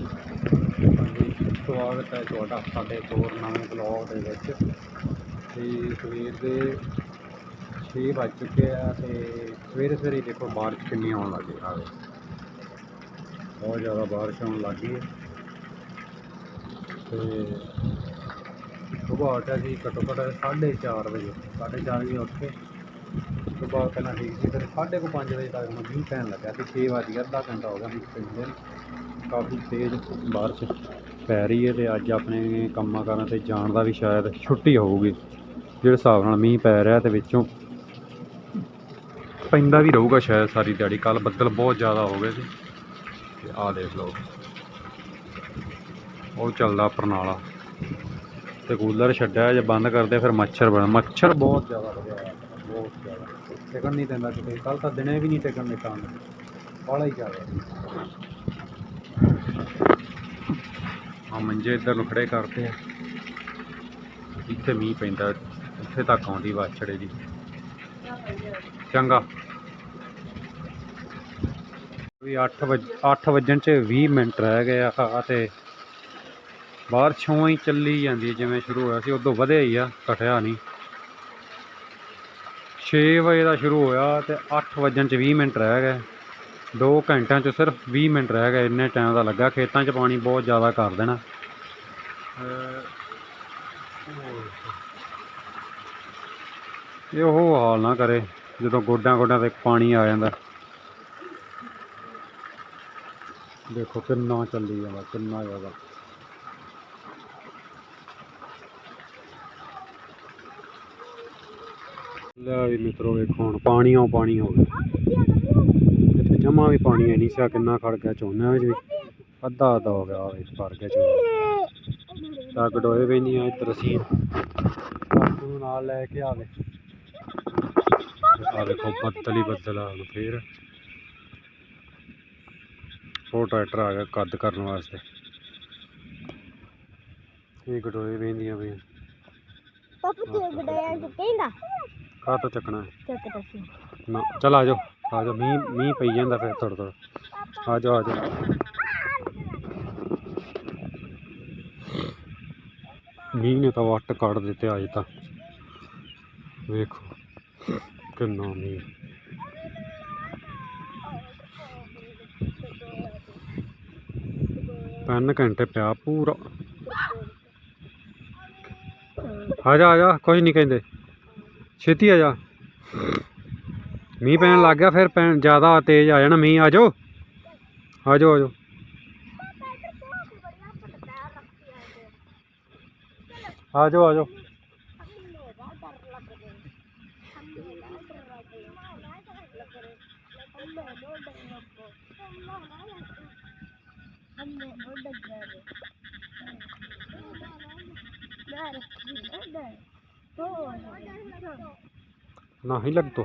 ਹਾਂਜੀ ਸਵਾਗਤ ਹੈ ਤੁਹਾਡਾ ਸਾਡੇ ਇੱਕ ਹੋਰ ਨਵੇਂ ਬਲੌਗ ਦੇ ਵਿੱਚ। ਤੇ ਸਵੇਰ ਦੇ 6 ਵੱਜ ਚੁੱਕੇ ਆ ਤੇ ਸਵੇਰੇ ਸਵੇਰੇ ਦੇਖੋ ਬਾਰਿਸ਼ ਕਿੰਨੀ ਆਉਣ ਲੱਗ ਗਈ ਆਵੇ ਬਹੁਤ ਜ਼ਿਆਦਾ ਬਾਰਿਸ਼ ਆਉਣ ਲੱਗ ਗਈ ਹੈ ਤੇ ਸੁਬਾਹ ਉੱਠਿਆ ਸੀ ਘੱਟੋ ਘੱਟ 4:30 ਵਜੇ 4:30 ਵਜੇ ਉੱਠ ਕੇ ਸੁਬਾਹ ਪਹਿਲਾਂ ਠੀਕ ਸੀ ਫਿਰ 5:30 ਵਜੇ ਤੱਕ ਨੂੰ ਮੀਂਹ ਪੈਣ ਲੱਗਾ ਤੇ 6 ਵੱਜ ਗਿਆ ਅੱਧਾ ਘੰਟਾ ਹੋ ਗਿਆ ਮੀਂਹ ਪੈਂਦੇ ਨੂੰ। ਕਾਫੀ ਤੇਜ਼ ਬਾਰਿਸ਼ ਪੈ ਰਹੀ ਹੈ ਤੇ ਅੱਜ ਆਪਣੇ ਕੰਮਾਂ ਕਾਰਾਂ ਤੇ ਜਾਣ ਦਾ ਵੀ ਸ਼ਾਇਦ ਛੁੱਟੀ ਹੋਊਗੀ ਜਿਹੜੇ ਹਿਸਾਬ ਨਾਲ ਮੀਂਹ ਪੈ ਰਿਹਾ ਤੇ ਵਿੱਚੋਂ ਪੈਂਦਾ ਵੀ ਰਹੂਗਾ ਸ਼ਾਇਦ ਸਾਰੀ ਦਿਹਾੜੀ ਕੱਲ ਬੱਦਲ ਬਹੁਤ ਜ਼ਿਆਦਾ ਹੋ ਗਏ ਸੀ। ਤੇ ਆਹ ਦੇਖ ਲਓ। ਉਹ ਚੱਲਦਾ ਪਰਨਾਲਾ ਤੇ ਕੂਲਰ ਛੱਡਿਆ ਜੇ ਬੰਦ ਕਰਦੇ ਫਿਰ ਮੱਛਰ ਬਣ ਮੱਛਰ ਬਹੁਤ ਜ਼ਿਆਦਾ ਵਧਿਆ ਹੋਇਆ, ਬਹੁਤ ਜ਼ਿਆਦਾ ਟਿਕਣ ਨਹੀਂ ਦਿੰਦਾ ਕਿਤੇ। ਕੱਲ ਤਾਂ ਦਿਨੇ ਵੀ ਨਹੀਂ ਟਿਕਣ ਦਿੱਤਾ ਉਹਨੇ। ਬਾਹਲਾ ਹੀ ਜ਼ਿਆਦਾ। ਆ ਮੰਜੇ ਇੱਧਰ ਨੂੰ ਖੜੇ ਕਰਦੇ ਆ। ਇੱਥੇ ਮੀਂਹ ਪੈਂਦਾ, ਇੱਥੇ ਤੱਕ ਆਉਂਦੀ ਵਾਛੜੇ ਦੀ। ਚੰਗਾ। ਵੀ 8 ਵਜ 8 ਵਜਣ ਚ 20 ਮਿੰਟ ਰਹਿ ਗਏ ਆ ਤੇ ਬਾਹਰ ਛੋਂ ਹੀ ਚੱਲੀ ਜਾਂਦੀ ਜਿਵੇਂ ਸ਼ੁਰੂ ਹੋਇਆ ਸੀ, ਉਦੋਂ ਵਧਿਆ ਹੀ ਆ, ਘਟਿਆ ਨਹੀਂ। 6 ਵਜੇ ਦਾ ਸ਼ੁਰੂ ਹੋਇਆ ਤੇ 8 ਵਜਣ ਚ 20 ਮਿੰਟ ਰਹਿ ਗਏ। 2 ਘੰਟਿਆਂ ਚ ਸਿਰਫ 20 ਮਿੰਟ ਰਹਿ ਗਏ। ਇੰਨੇ ਟਾਈਮ ਦਾ ਲੱਗਾ। ਖੇਤਾਂ 'ਚ ਪਾਣੀ ਬਹੁਤ ਜ਼ਿਆਦਾ ਕਰ ਦੇਣਾ। ਇਹ ਉਹ ਹਾਲ ਨਾ ਕਰੇ, ਜਦੋਂ ਗੋਡਾਂ ਗੋਡਾਂ ਤੇ ਪਾਣੀ ਆ ਜਾਂਦਾ। ਦੇਖੋ ਕਿੰਨਾ ਚੱਲੀ ਜਾਂਦਾ, ਕਿੰਨਾ ਜ਼ਿਆਦਾ। ਲੈ ਵੀ ਮਿੱਤਰੋ ਵੇਖੋ ਹੁਣ ਪਾਣੀਓ ਪਾਣੀ ਹੋ ਗਿਆ ਇੱਥੇ ਜਮਾ ਵੀ ਪਾਣੀ ਹੈ ਨਹੀਂ ਸਿਆ ਕਿੰਨਾ ਖੜ ਗਿਆ ਝੋਨੇ ਵਿੱਚ ਵੀ। ਅੱਧਾ ਅੱਧਾ ਹੋ ਗਿਆ ਆਹ ਭਰ ਗਿਆ ਝੋਨਾ। ਤਾਂ ਗਡੋਏ ਵੀ ਨਹੀਂ ਆ ਇੱਧਰ ਅਸੀਂ। ਨੂੰ ਨਾਲ ਲੈ ਕੇ ਆਵੇ ਆ ਦੇਖੋ ਬੱਦਲ ਹੀ ਬੱਦਲ ਆ ਹੁਣ ਫੇਰ। ਉਹ ਟਰੈਕਟਰ ਆ ਗਿਆ ਕੱਦ ਕਰਨ ਵਾਸਤੇ। ਇਹ ਗਡੋਏ ਵੇਂਦੀਆਂ ਵੀ। ਪਾਪਾ ਤੂੰ ਗੜਿਆ ਚੁੱਕੇਗਾ ਕਾਹ ਤੋਂ ਚੱਕਣਾ ਹੈ। ਚੱਕ ਦੱਸੀ ਨਾ ਚਲ ਆ ਜਾਓ ਆ ਜਾਓ ਮੀਂਹ ਮੀਂਹ ਪਈ ਜਾਂਦਾ ਫਿਰ ਥੋੜਾ ਥੋੜਾ ਆ ਜਾਓ ਆ ਜਾਓ। ਮੀਂਹ ਨੇ ਤਾਂ ਵੱਟ ਕੱਢ ਦਿੱਤੇ ਅੱਜ ਤਾਂ। ਵੇਖੋ ਕਿੰਨਾ ਮੀਂਹ। ਤਿੰਨ ਘੰਟੇ ਪਿਆ ਪੂਰਾ। ਆ ਜਾ ਆ ਜਾ ਕੁਝ ਨਹੀਂ ਕਹਿੰਦੇ। ਛੇਤੀ ਆ ਜਾ। ਮੀਂਹ ਪੈਣ ਲੱਗ ਗਿਆ ਫਿਰ ਪੈਣ, ਜ਼ਿਆਦਾ ਤੇਜ਼ ਆ ਜਾਣਾ ਮੀਂਹ ਆ ਜਾਓ ਆ ਜਾਓ ਆ ਜਾਓ ਆ ਜਾਓ ਆ ਜਾਓ No, hilag to.